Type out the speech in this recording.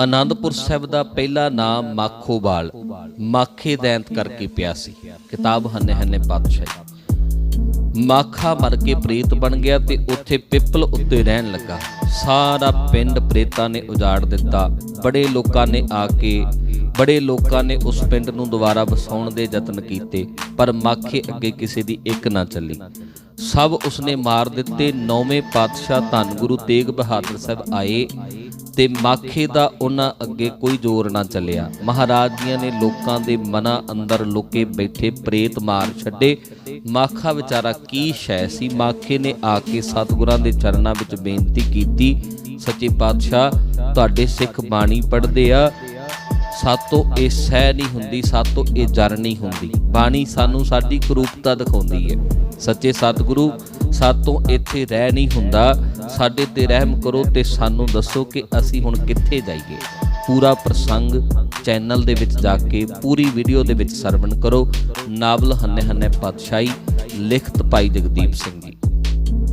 ਆਨੰਦਪੁਰ ਸਾਹਿਬ ਦਾ ਪਹਿਲਾ ਨਾਮ ਮਾਖੋਵਾਲ, ਮਾਖੇ ਦੈਂਤ ਕਰਕੇ ਪਿਆ ਸੀ। ਕਿਤਾਬ ਹੰਨੇ ਹੰਨੇ ਪਾਤਸ਼ਾਹੀ। ਮਾਖਾ ਮਰ ਕੇ ਪ੍ਰੇਤ ਬਣ ਗਿਆ ਤੇ ਉੱਥੇ ਪਿੱਪਲ ਉੱਤੇ ਰਹਿਣ ਲੱਗਾ। ਸਾਰਾ ਪਿੰਡ ਪ੍ਰੇਤਾਂ ਨੇ ਉਜਾੜ ਦਿੱਤਾ। ਬੜੇ ਲੋਕਾਂ ਨੇ ਆ ਕੇ, ਬੜੇ ਲੋਕਾਂ ਨੇ ਉਸ ਪਿੰਡ ਨੂੰ ਦੁਬਾਰਾ ਵਸਾਉਣ ਦੇ ਯਤਨ ਕੀਤੇ, ਪਰ ਮਾਖੇ ਅੱਗੇ ਕਿਸੇ ਦੀ ਇੱਕ ਨਾ ਚੱਲੀ। ਸਭ ਉਸਨੇ ਮਾਰ ਦਿੱਤੇ, ਨੌਵੇਂ ਪਾਤਸ਼ਾਹ ਧੰਨ ਗੁਰੂ ਤੇਗ ਬਹਾਦਰ ਸਾਹਿਬ ਆਏ ਤੇ ਮਾਖੇ ਦਾ ਉਹਨਾਂ ਅੱਗੇ ਕੋਈ ਜ਼ੋਰ ਨਾ ਚੱਲਿਆ। ਮਹਾਰਾਜ ਜੀਆਂ ਨੇ ਲੋਕਾਂ ਦੇ ਮਨਾਂ ਅੰਦਰ ਲੁਕੇ ਬੈਠੇ, ਪ੍ਰੇਤ ਮਾਰ ਛੱਡੇ। ਮਾਖਾ ਵਿਚਾਰਾ ਕੀ ਸ਼ੈ ਸੀ? ਮਾਖੇ ਨੇ ਆ ਕੇ ਸਤਿਗੁਰਾਂ ਦੇ ਚਰਨਾਂ ਵਿੱਚ ਬੇਨਤੀ ਕੀਤੀ, ਸੱਚੇ ਪਾਤਸ਼ਾਹ, ਤੁਹਾਡੇ ਸਿੱਖ ਬਾਣੀ ਪੜ੍ਹਦੇ ਆ ਸਾਤੋਂ ਇਹ ਸਹਿ ਨਹੀਂ ਹੁੰਦੀ, ਸਾਤੋਂ ਇਹ ਜਰ ਨਹੀਂ ਹੁੰਦੀ। ਬਾਣੀ ਸਾਨੂੰ ਸਾਡੀ ਕਰੂਪਤਾ ਦਿਖਾਉਂਦੀ ਹੈ। ਸੱਚੇ ਸਤਿਗੁਰੂ ਸਾਤੋਂ ਇੱਥੇ ਰਹਿ ਨਹੀਂ ਹੁੰਦਾ। ਸਾਡੇ ਤੇ ਰਹਿਮ ਕਰੋ ਤੇ ਸਾਨੂੰ ਦੱਸੋ ਕਿ ਅਸੀਂ ਹੁਣ ਕਿੱਥੇ ਜਾਈਏ। ਪੂਰਾ ਪ੍ਰਸੰਗ ਚੈਨਲ ਦੇ ਵਿੱਚ ਜਾ ਕੇ, ਪੂਰੀ ਵੀਡੀਓ ਦੇ ਵਿੱਚ ਸਰਵਣ ਕਰੋ। ਨਾਵਲ ਹੰਨੇ ਹੰਨੇ ਪਾਤਸ਼ਾਹੀ, ਲਿਖਤ ਭਾਈ ਜਗਦੀਪ ਸਿੰਘ ਜੀ।